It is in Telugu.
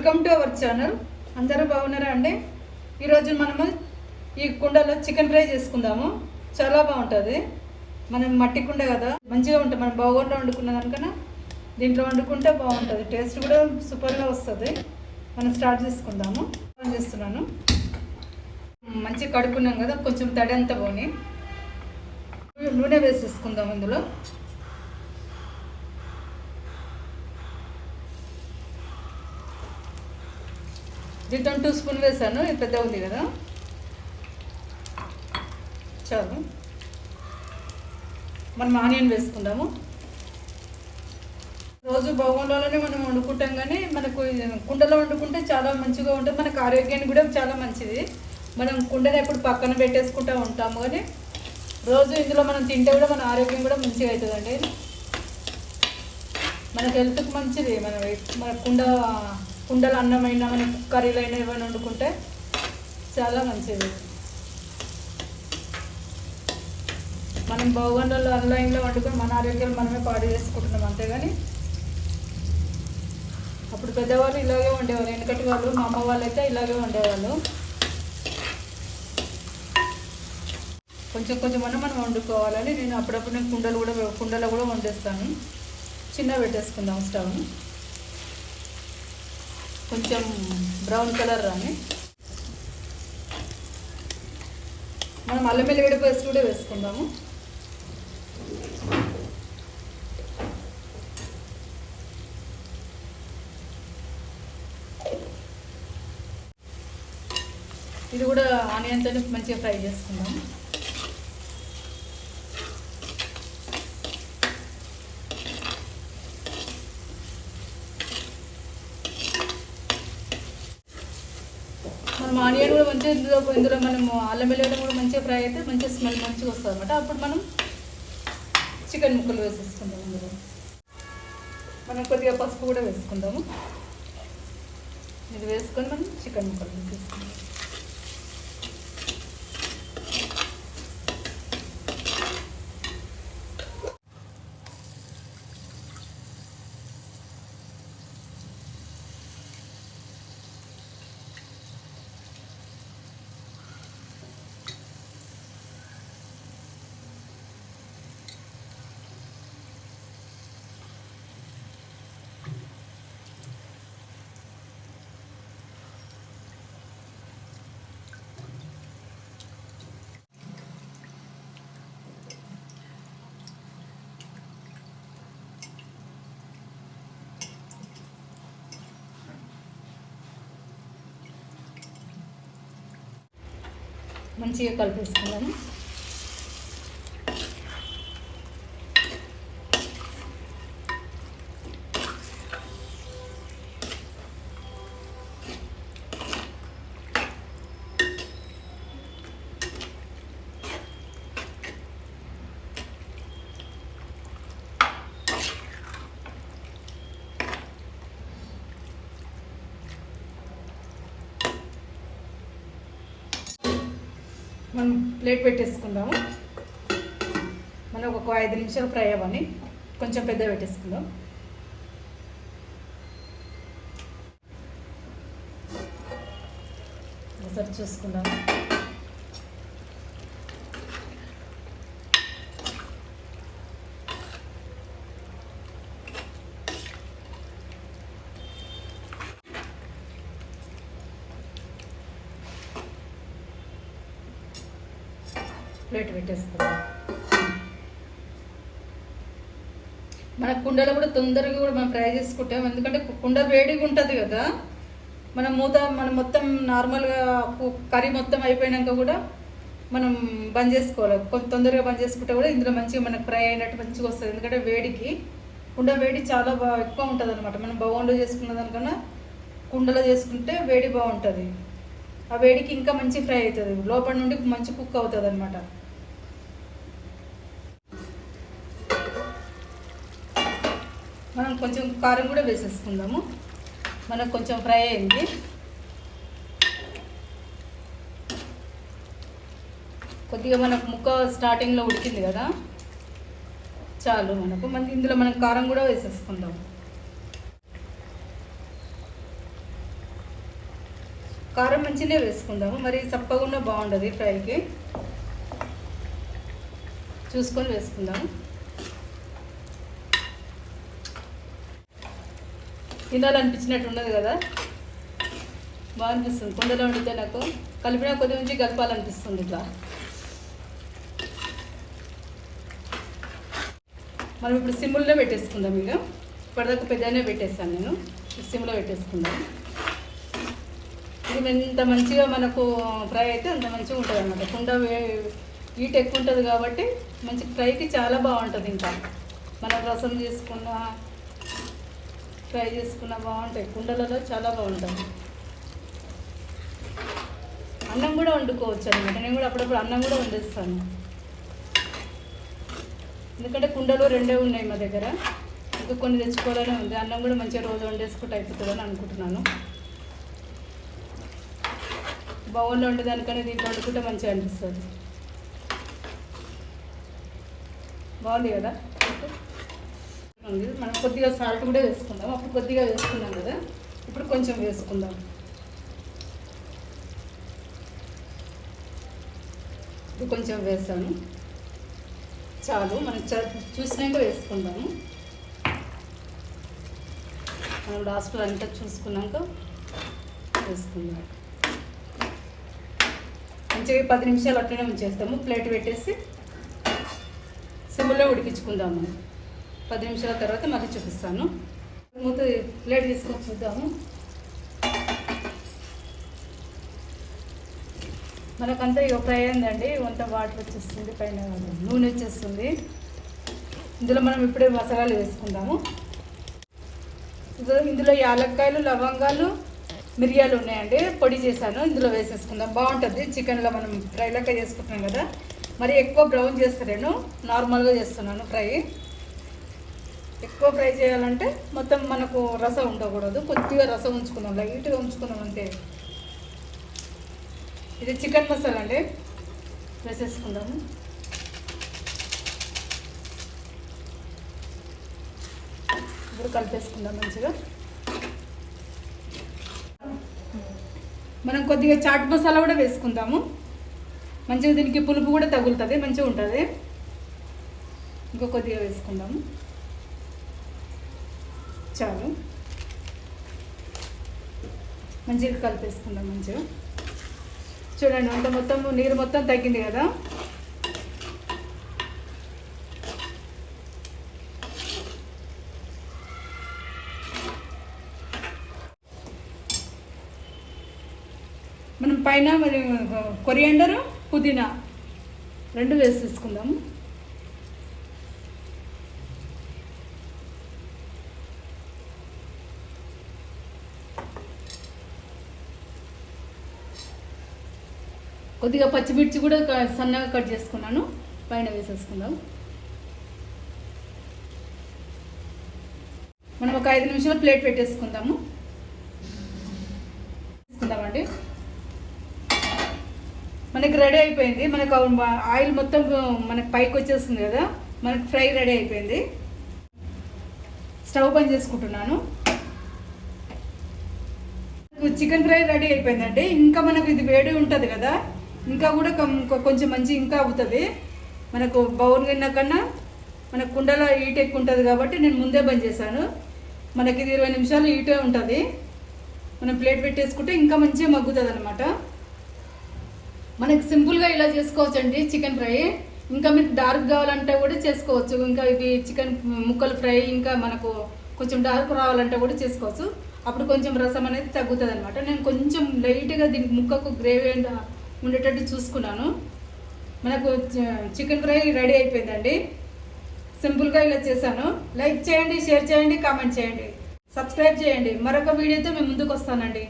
Welcome to our channel. అందరూ బాగున్నారా అండి? ఈరోజు మనము ఈ కుండలో చికెన్ ఫ్రై చేసుకుందాము. చాలా బాగుంటుంది. మనం మట్టి కుండ కదా మంచిగా ఉంటుంది మనం బాగుండా వండుకున్న దానికన్నా దీంట్లో వండుకుంటే బాగుంటుంది. టేస్ట్ కూడా సూపర్గా వస్తుంది. మనం స్టార్ట్ చేసుకుందాము. ఆన్ చేస్తున్నాను. మంచిగా కడుక్కున్నాం కదా కొంచెం తడి అంతా పోని. నూనె వేసేసుకుందాం ఇందులో. జీతం టూ స్పూన్ వేసాను ఇది పెద్ద ఉంది కదా. చాలు. మనం ఆనియన్ వేసుకుందాము. రోజు బొగంలోనే మనం వండుకుంటాం కానీ మనకు కుండలో వండుకుంటే చాలా మంచిగా ఉంటుంది. మనకు ఆరోగ్యానికి కూడా చాలా మంచిది. మనం కుండని ఎప్పుడు పక్కన పెట్టేసుకుంటూ ఉంటాము కానీ రోజు ఇందులో మనం తింటే కూడా మన ఆరోగ్యం కూడా మంచిగా అవుతుందండి. మనకు హెల్త్కి మంచిది. మన మన కుండ కుండలు అన్నమైనా మన కర్రీలు అయినా ఏమైనా వండుకుంటే చాలా మంచిది. మనం బౌగండలో ఆన్లైన్లో వండుకొని మన ఆరోగ్యం మనమే పాడు చేసుకుంటున్నాం అంతేగాని అప్పుడు పెద్దవాళ్ళు ఇలాగే ఉండేవాళ్ళు వెనకటి వాళ్ళు మా అమ్మ వాళ్ళు అయితే ఇలాగే ఉండేవాళ్ళు కొంచెం కొంచెం అన్న మనం వండుకోవాలని నేను అప్పుడప్పుడు నేను కుండలు కూడా కుండలో కూడా వండేస్తాను. చిన్న పెట్టేసుకుందాం స్టవ్ కొంచెం బ్రౌన్ కలర్ రాని. మనం అల్లం వెల్లిగడ్డ పేస్ట్ కూడా వేసుకుందాము. ఇది కూడా ఆనియన్తో మంచిగా ఫ్రై చేసుకుందాం మనం ఆనియన్ కూడా మంచిగా ఇందులో ఇందులో మనం అల్లం వెల్లిగడ్డ కూడా మంచిగా ఫ్రై అయితే మంచిగా స్మెల్ మంచిగా వస్తుంది అనమాట అప్పుడు మనం చికెన్ ముక్కలు వేసేసుకుందాం ఇందులో. మనం కొద్దిగా పసుపు కూడా వేసుకుందాము. ఇది వేసుకొని మనం చికెన్ ముక్కలు వేసేసుకుందాం. మంచిగా కలిపేసుకుందాము. మనం ప్లేట్ పెట్టేసుకుందాము. మనం ఒక ఐదు నిమిషాలు ఫ్రై అవ్వని కొంచెం పెద్ద పెట్టేసుకుందాం. ఒకసారి చూసుకుందాం. ప్లేట్ పెట్టేస్తాం మన కుండలో కూడా తొందరగా కూడా మనం ఫ్రై చేసుకుంటాం. ఎందుకంటే కుండ వేడిగా ఉంటుంది కదా. మనం మూత మనం మొత్తం నార్మల్గా కర్రీ మొత్తం అయిపోయినాక కూడా మనం బంద్ చేసుకోవాలి. కొంత తొందరగా బంద్ చేసుకుంటే కూడా ఇందులో మంచిగా మనకు ఫ్రై అయినట్టు మంచిగా వస్తుంది. ఎందుకంటే వేడికి కుండ వేడి చాలా బాగా ఎక్కువ ఉంటుంది అనమాట మనం బౌన్లో చేసుకున్న దానికన్నా కుండలో చేసుకుంటే వేడి బాగుంటుంది. ఆ వేడికి ఇంకా మంచి ఫ్రై అవుతుంది. లోపల నుండి మంచి కుక్ అవుతుంది అనమాట మనం కొంచెం కారం కూడా వేసేసుకుందాము. మనకు కొంచెం ఫ్రై అయింది. కొద్దిగా మనకు ముక్క స్టార్టింగ్లో ఉడికింది కదా. చాలు మనకు. మన ఇందులో మనం కారం కూడా వేసేసుకుందాం. కారం మంచినే వేసుకుందాము. మరి చప్పకుండా బాగుండదు ఫ్రైకి. చూసుకొని వేసుకుందాము. తినాలనిపించినట్టు ఉన్నది కదా? బాగా అనిపిస్తుంది. కుండలో వండితే నాకు కలిపిన కొద్ది నుంచి కలపాలనిపిస్తుంది ఇట్లా. మనం ఇప్పుడు సిమ్ముల్లో పెట్టేసుకుందాం ఇక. ఇప్పటిదాకా పెద్దనే పెట్టేస్తాను నేను. సిమ్లో పెట్టేసుకుందాం. ఇది ఎంత మంచిగా మనకు ఫ్రై అయితే అంత మంచిగా ఉంటుంది అనమాట కుండ వే- హీట్ ఎక్కువ ఉంటుంది కాబట్టి మంచి ఫ్రైకి చాలా బాగుంటుంది ఇంకా. మనం రసం చేసుకున్న ఫ్రై చేసుకున్న బాగుంటాయి. కుండలలో చాలా బాగుంటుంది. అన్నం కూడా వండుకోవచ్చు అనమాట. నేను కూడా అప్పుడప్పుడు అన్నం కూడా వండేస్తాను. ఎందుకంటే కుండలు రెండే ఉన్నాయి మా దగ్గర. ఇంకా కొన్ని తెచ్చుకోవాలనే ఉంది. అన్నం కూడా మంచిగా రోజు వండేసుకుంటే అయిపోతుందని అనుకుంటున్నాను. బౌల్లో వండేదానికనే దీంట్లో వండుకుంటే మంచిగా అనిపిస్తుంది. బాగుంది కదా? మనం కొద్దిగా సాల్ట్ కూడా వేసుకుందాం. అప్పుడు కొద్దిగా వేసుకున్నాం కదా. ఇప్పుడు కొంచెం వేసుకుందాం. ఇప్పుడు కొంచెం వేసాను. చాలు మనం చ చూసినాక వేసుకుందాము. మనం లాస్ట్లో అంతా చూసుకున్నాక వేసుకుందాం. మంచిగా పది నిమిషాలు అట్లనే ఉంచేస్తాము. ప్లేట్ పెట్టేసి సిమ్లో ఉడికించుకుందాము. పది నిమిషాల తర్వాత మళ్ళీ చూపిస్తాను. మూత ప్లేట్ తీసుకొని చూద్దాము. మనకంతా ఇక ఫ్రై అయిందండి. వంట వాటర్ వచ్చేస్తుంది పైన నూనె వచ్చేస్తుంది. ఇందులో మనం ఇప్పుడే మసాలాలు వేసుకుందాము. ఇందులో యాలక్కాయలు లవంగాలు మిరియాలు ఉన్నాయండి. పొడి చేశాను. ఇందులో వేసేసుకుందాం. బాగుంటుంది. చికెన్లో మనం ఫ్రై లెక్క చేసుకుంటున్నాం కదా. మరి ఎక్కువ బ్రౌన్ చేస్తాను నార్మల్గా చేస్తున్నాను ఫ్రై. ఎక్కువ ఫ్రై చేయాలంటే మొత్తం మనకు రసం ఉండకూడదు. కొద్దిగా రసం ఉంచుకున్నాం లైట్గా ఉంచుకున్నాం అంతే ఇది చికెన్ మసాలా అండి. వేసేసుకుందాము. ఇప్పుడు కలిపేసుకుందాం మంచిగా. మనం కొద్దిగా చాట్ మసాలా కూడా వేసుకుందాము. మంచిగా దీనికి పులుపు కూడా తగులుతుంది మంచిగా ఉంటుంది. ఇంకా కొద్దిగా వేసుకుందాము. చాలు మంచిగా కలిపేసుకుందాం మంచిగా. చూడండి వంట మొత్తం నీరు మొత్తం తగ్గింది కదా? మనం పైన మరి కొరియాండరు పుదీనా రెండు వేసి తీసుకుందాము. కొద్దిగా పచ్చిమిర్చి కూడా క- సన్నగా కట్ చేసుకున్నాను. పైన వేసేసుకుందాం. మనం ఒక ఐదు నిమిషాలు ప్లేట్ పెట్టేసుకుందాము. తీసుకుందామండి. మనకి రెడీ అయిపోయింది. మనకు ఆ- ఆయిల్ మొత్తం మనకి పైకి వచ్చేస్తుంది కదా. మనకి ఫ్రై రెడీ అయిపోయింది. స్టవ్ పని చేసుకుంటున్నాను. చికెన్ ఫ్రై రెడీ అయిపోయిందండి. ఇంకా మనకు ఇది వేడి ఉంటుంది కదా. ఇంకా కూడా కొంచెం మంచి ఇంకా అవుతుంది. మనకు బౌల్ గిన్నె కన్నా మన కుండలో హీట్ ఎక్కువ ఉంటుంది కాబట్టి నేను ముందే బంద్ చేశాను. మనకి ఇది ఇరవై నిమిషాలు హీటే ఉంటుంది. మనం ప్లేట్ పెట్టేసుకుంటే ఇంకా మంచిగా మగ్గుతుంది అనమాట మనకి సింపుల్గా ఇలా చేసుకోవచ్చండి చికెన్ ఫ్రై. ఇంకా మీకు డార్క్ కావాలంటే కూడా చేసుకోవచ్చు. ఇంకా ఇవి చికెన్ ముక్కలు ఫ్రై ఇంకా మనకు కొంచెం డార్క్ రావాలంటే కూడా చేసుకోవచ్చు. అప్పుడు కొంచెం రసం అనేది తగ్గుతుంది అనమాట నేను కొంచెం లైట్గా దీనికి ముక్కకు గ్రేవీ ఉండేటట్టు చూసుకున్నాను. మనకు చికెన్ ఫ్రై రెడీ అయిపోయిందండి. సింపుల్గా ఇలా చేశాను. లైక్ చేయండి షేర్ చేయండి కామెంట్ చేయండి. సబ్స్క్రైబ్ చేయండి. మరొక వీడియోతో మేము ముందుకు వస్తానండి.